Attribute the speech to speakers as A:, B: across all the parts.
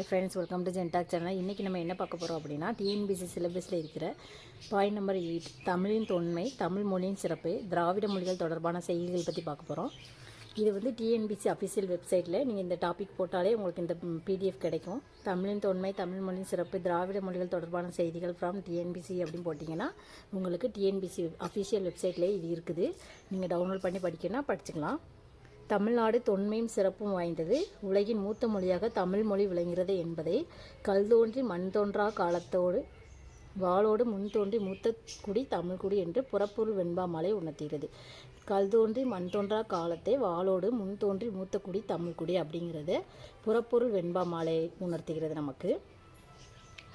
A: Hi friends welcome to ஜென்டாக் channel. இன்றைக்கி நம்ம என்ன பார்க்க போகிறோம் அப்படின்னா டிஎன்பிசி சிலபஸில் இருக்கிற பாயிண்ட் நம்பர் எயிட் தமிழின் தொன்மை தமிழ் மொழியின் சிறப்பு திராவிட மொழிகள் தொடர்பான செய்திகள் பற்றி பார்க்க போகிறோம் இது வந்து டிஎன்பிசி அஃபிஷியல் வெப்சைட்டில் நீங்கள் இந்த டாபிக் போட்டாலே உங்களுக்கு இந்த பிடிஎஃப் கிடைக்கும். தமிழின் தொன்மை தமிழ் மொழியின் சிறப்பு திராவிட மொழிகள் தொடர்பான செய்திகள் ஃப்ரம் டிஎன்பிசி அப்படின்னு போட்டிங்கன்னா உங்களுக்கு டிஎன்பிசி அஃபிஷியல் வெப்சைட்லேயே இது இருக்குது. நீங்கள் டவுன்லோட் பண்ணி படிக்கணும்னா படிச்சுக்கலாம். தமிழ்நாடு தொன்மையும் சிறப்பும் வாய்ந்தது. உலகின் மூத்த மொழியாக தமிழ் மொழி விளங்குகிறது என்பதை கல் தோன்றி மண் தோன்றா காலத்தோடு வாளோடு முன் தோன்றி மூத்த குடி தமிழ்குடி என்று புறப்பொருள் வெண்பாமலை உணர்த்துகிறது. கல் தோன்றி மண் தோன்றா காலத்தை வாளோடு முன் தோன்றி மூத்த குடி தமிழ்குடி அப்படிங்கிறது புறப்பொருள் வெண்பாமாலை உணர்த்துகிறது நமக்கு.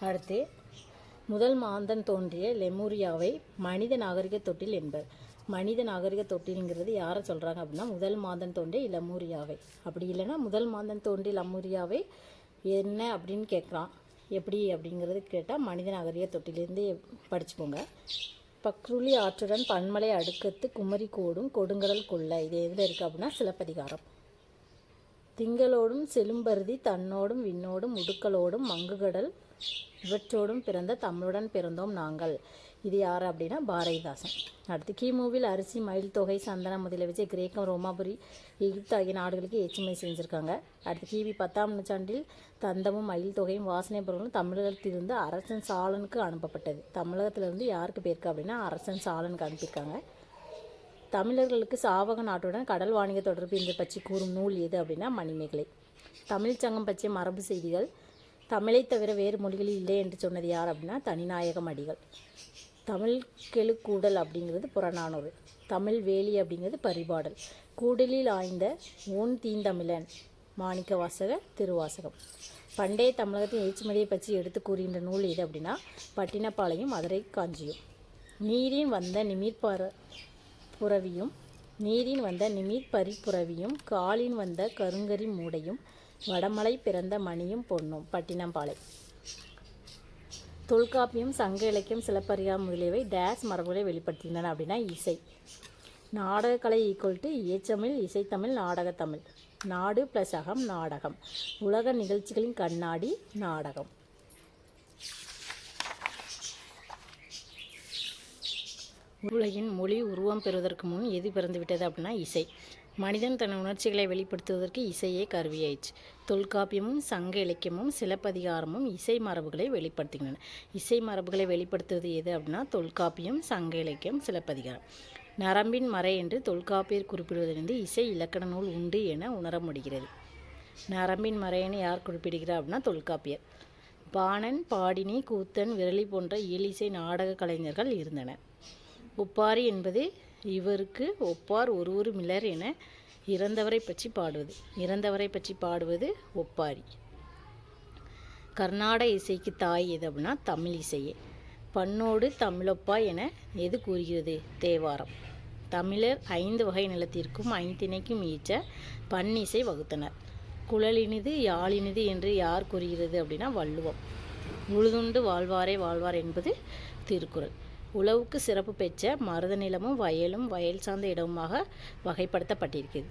A: அடுத்து முதல் மாந்தன் தோன்றிய லெமூரியாவை மனித நாகரிக தொட்டில் என்பர். மனித நாகரிக தொட்டிலுங்கிறது யாரை சொல்கிறாங்க அப்படின்னா முதல் மாந்தன் தோன்றிய லெமூரியாவை அப்படி இல்லைன்னா முதல் மாந்தன் தோன்றிய லெமூரியாவை என்ன அப்படின்னு கேட்குறான். எப்படி அப்படிங்கிறது கேட்டால் மனித நாகரிக தொட்டிலேருந்து படிச்சுக்கோங்க. பக்ருளி ஆற்றுடன் பன்மலை அடுக்கத்து குமரி கோடும் கொடுங்கடல் கொள்ளை. இது எதில் இருக்குது அப்படின்னா சிலப்பதிகாரம். திங்களோடும் செலும்பருதி தன்னோடும் விண்ணோடும் முடுக்கலோடும் மங்குகடல் இவற்றோடும் பிறந்த தமிழுடன் பிறந்தோம் நாங்கள். இது யார் அப்படின்னா பாரதிதாசன். அடுத்து கிமுவில் அரிசி மயில் தொகை சந்தனம் முதலிய வச்சு கிரேக்கம் ரோமாபுரி எகிப்து ஆகிய நாடுகளுக்கு ஏற்றுமதி செஞ்சுருக்காங்க. அடுத்து கிபி பத்தாம் நூற்றாண்டில் தந்தமும் மயில் தொகையும் வாசனை பொருளும் தமிழகத்திலிருந்து அரசன் சாலனுக்கு அனுப்பப்பட்டது. தமிழகத்திலிருந்து யாருக்கு போயிருக்கு அப்படின்னா அரசன் சாலனுக்கு அனுப்பியிருக்காங்க. தமிழர்களுக்கு சாவக நாட்டுடன் கடல் வாணிக தொடர்பு என்று பற்றி கூறும் நூல் எது அப்படின்னா மணிமேகலை. தமிழ்ச் சங்கம் பற்றிய மரபு செய்திகள் தமிழை தவிர வேறு மொழிகளில் இல்லை என்று சொன்னது யார் அப்படின்னா தனிநாயகம் அடிகள் தமிழ் கெழுக்கூடல் அப்படிங்கிறது புறநானூறு தமிழ் வேலி அப்படிங்கிறது பரிபாடல். கூடலில் ஆய்ந்த ஓன் தீந்தமிழன் மாணிக்க வாசக திருவாசகம். பண்டைய தமிழகத்தின் ஏற்றுமதியை பற்றி எடுத்து கூறுகின்ற நூல் எது அப்படின்னா பட்டினப்பாளையம் மதுரை காஞ்சியும் நீரின் வந்த நிமிர்பார புறவியும் நீரின் வந்த நிமிர் பரிப்புறவியும் காலின் வந்த கருங்கரி மூடையும் வடமலை பிறந்த மணியும் பொன்னும். பட்டினம்பாலை. தொல்காப்பியம் சங்க இலக்கியம் சிலப்பதிகாரம் முதலியவை டேஸ் மரபுகளை வெளிப்படுத்துகின்றன அப்படின்னா இசை. நாடகக்கலை ஈக்குவல் டு இயச்சமிழ் இசைத்தமிழ் நாடகத்தமிழ். நாடு ப்ளஸ் அகம் நாடகம். உலக நிகழ்ச்சிகளின் கண்ணாடி நாடகம். உலகின் மொழி உருவம் பெறுவதற்கு முன் எது பிறந்துவிட்டது அப்படின்னா இசை. மனிதன் தன் உணர்ச்சிகளை வெளிப்படுத்துவதற்கு இசையே கருவியாயிற்று. தொல்காப்பியமும் சங்க இலக்கியமும் சிலப்பதிகாரமும் இசை மரபுகளை வெளிப்படுத்துகின்றன. இசை மரபுகளை வெளிப்படுத்துவது எது அப்படின்னா தொல்காப்பியம் சங்க இலக்கியம் சிலப்பதிகாரம். நரம்பின் மறை என்று தொல்காப்பியர் குறிப்பிடுவதிலிருந்து இசை இலக்கண நூல் உண்டு என உணர முடிகிறது. நரம்பின் மறைன்னு யார் குறிப்பிடுகிறார் அப்படின்னா தொல்காப்பியர். பாணன் பாடினி கூத்தன் விரலி போன்ற இயலிசை நாடக கலைஞர்கள் இருந்தனர். ஒப்பாரி என்பது இவருக்கு ஒப்பார் ஒருவரு மிலர் என இறந்தவரை பற்றி பாடுவது. இறந்தவரை பற்றி பாடுவது ஒப்பாரி. கர்நாடக இசைக்கு தாய் எது அப்படின்னா தமிழ் இசையே. பண்ணோடு தமிழொப்பா என எது கூறுகிறது? தேவாரம். தமிழர் ஐந்து வகை நிலத்திற்கும் ஐந்திணைக்கும் ஈற்ற பன்னிசை வகுத்தனர். குழலினிது யாழினிது என்று யார் கூறுகிறது அப்படின்னா வள்ளுவம். உழுதுண்டு வாழ்வாரே வாழ்வார் என்பது திருக்குறள். உழவுக்கு சிறப்பு பெற்ற மருத நிலமும் வயலும் வயல் சார்ந்த இடமுமாக வகைப்படுத்தப்பட்டிருக்கிறது.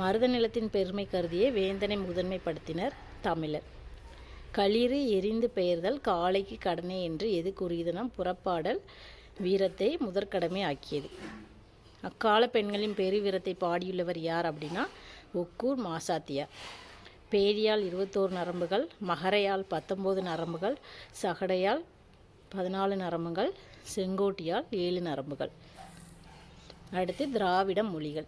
A: மருத நிலத்தின் பெருமை கருதியே வேந்தனை முதன்மைப்படுத்தினர் தமிழர். களிறு எரிந்து பெயர்தல் காளைக்கு கடனை என்று எது கூறியதுனா புறப்பாடல் வீரத்தை முதற்கடமை ஆக்கியது. அக்கால பெண்களின் பெருவீரத்தை பாடியுள்ளவர் யார் அப்படின்னா ஒக்கூர் மாசாத்தியார். பேரியால் இருபத்தோரு நரம்புகள் மகரையால் பத்தொம்போது நரம்புகள் சகடையால் பதினாலு நரம்புகள் செங்கோட்டியால் ஏழு நரம்புகள். அடுத்து திராவிட மொழிகள்.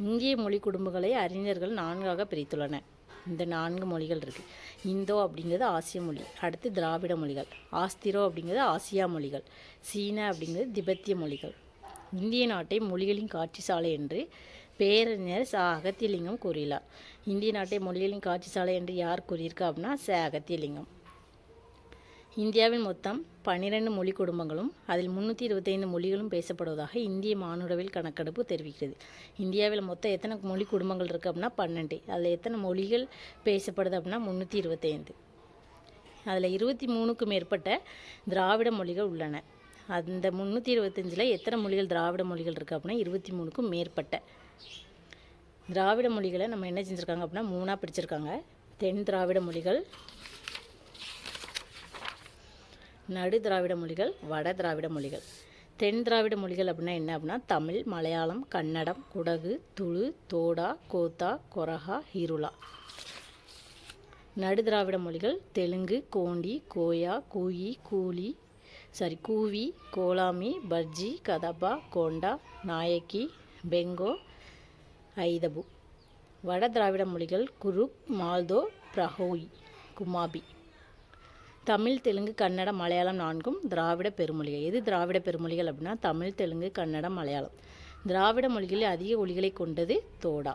A: இந்திய மொழி குடும்பங்களை அறிஞர்கள் நான்காக பிரித்துள்ளனர். இந்த நான்கு மொழிகள் இருக்குது இந்தோ அப்படிங்கிறது ஆசிய மொழி. அடுத்து திராவிட மொழிகள். ஆஸ்திரோ அப்படிங்கிறது ஆசியா மொழிகள். சீனா அப்படிங்கிறது திபெத்திய மொழிகள். இந்திய நாட்டை மொழிகளின் காட்சி சாலை என்று பேரறிஞர் ச. அகத்தியலிங்கம் கூறியுள்ளார். இந்திய நாட்டை மொழிகளின் காட்சி சாலை என்று யார் கூறியிருக்கா அப்படின்னா ச. அகத்தியலிங்கம். இந்தியாவின் மொத்தம் பன்னிரண்டு மொழி குடும்பங்களும் அதில் முந்நூற்றி இருபத்தைந்து மொழிகளும் பேசப்படுவதாக இந்திய மானுடவில் கணக்கெடுப்பு தெரிவிக்கிறது. இந்தியாவில் மொத்தம் எத்தனை மொழி குடும்பங்கள் இருக்குது அப்படின்னா பன்னெண்டு. அதில் எத்தனை மொழிகள் பேசப்படுது அப்படின்னா முந்நூற்றி இருபத்தைந்து அதில் இருபத்தி மூணுக்கு மேற்பட்ட திராவிட மொழிகள் உள்ளன. அந்த முந்நூற்றி இருபத்தஞ்சில் எத்தனை மொழிகள் திராவிட மொழிகள் இருக்குது அப்படின்னா இருபத்தி மூணுக்கும் மேற்பட்ட. திராவிட மொழிகளை நம்ம என்ன செஞ்சுருக்காங்க அப்படின்னா மூணாக பிரிச்சிருக்காங்க. தென் திராவிட மொழிகள் நடு திராவிட மொழிகள் வட திராவிட மொழிகள். தென் திராவிட மொழிகள் அப்படின்னா என்ன அப்படின்னா தமிழ் மலையாளம் கன்னடம் குடகு துளு தோடா கோத்தா கொரஹா ஹீருலா. நடு திராவிட மொழிகள் தெலுங்கு கோண்டி கோயா கூயி கூலி சாரி கூவி கோலாமி பர்ஜி கதபா கோண்டா நாயக்கி பெங்கோ ஐதபு. வட திராவிட மொழிகள் குருக் மால்தோ பிரஹோய் குமாபி. தமிழ் தெலுங்கு கன்னடம் மலையாளம் நான்கும் திராவிட பெருமொழிகள். எது திராவிட பெருமொழிகள் அப்படின்னா தமிழ் தெலுங்கு கன்னடம் மலையாளம். திராவிட மொழிகளில் அதிக ஒலிகளை கொண்டது தோடா.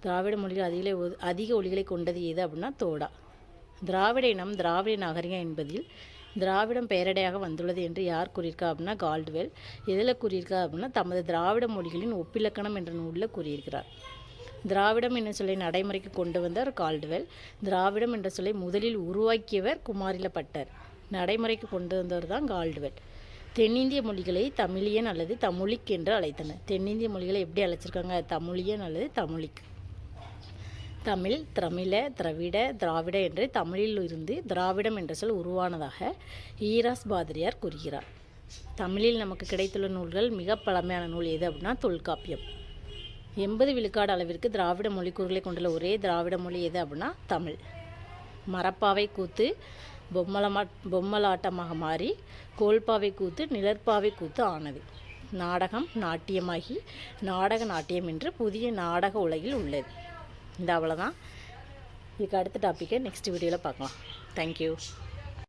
A: திராவிட மொழிகள் அதிக ஒ- அதிக ஒலிகளை கொண்டது எது அப்படின்னா தோடா. திராவிட இனம் திராவிட நாகரிகம் என்பதில் திராவிடம் பெயரடையாக வந்துள்ளது என்று யார் கூறியிருக்கா அப்படின்னா கால்டுவெல். எதில் கூறியிருக்கா அப்படின்னா தமது திராவிட மொழிகளின் ஒப்பிலக்கணம் என்ற நூலில் கூறியிருக்கிறார். திராவிடம் என்ற சொல்லை நடைமுறைக்கு கொண்டு வந்தவர் கால்டுவெல். திராவிடம் என்ற சொல்லை முதலில் உருவாக்கியவர் குமாரிலப்பட்டர். நடைமுறைக்கு கொண்டு வந்தவர் தான் கால்டுவெல். தென்னிந்திய மொழிகளை தமிழியன் அல்லது தமிழிக் என்று அழைத்தனர். தென்னிந்திய மொழிகளை எப்படி அழைச்சிருக்காங்க? தமிழியன் அல்லது தமிழிக். தமிழ் தமிழ திராவிட திராவிட என்று தமிழில் இருந்து திராவிடம் என்ற சொல் உருவானதாக ஈராஸ் பாதிரியார் கூறுகிறார். தமிழில் நமக்கு கிடைத்துள்ள நூல்கள் மிக பழமையான நூல் எது அப்படின்னா தொல்காப்பியம். எண்பது விழுக்காடு அளவிற்கு திராவிட மொழிக்கூறுகளை கொண்டுள்ள ஒரே திராவிட மொழி எது அப்படின்னா தமிழ். மரப்பாவை கூத்து பொம்மலமா பொம்மலாட்டமாக மாறி கோல்பாவை கூத்து நிழற்பாவை கூத்து ஆனது. நாடகம் நாட்டியமாகி நாடக நாட்டியம் என்று புதிய நாடக உலகில் உள்ளது. இந்த அவ்வளோதான் இதுக்கு அடுத்த டாப்பிக்கை நெக்ஸ்ட் வீடியோவில் பார்க்கலாம். தேங்க்யூ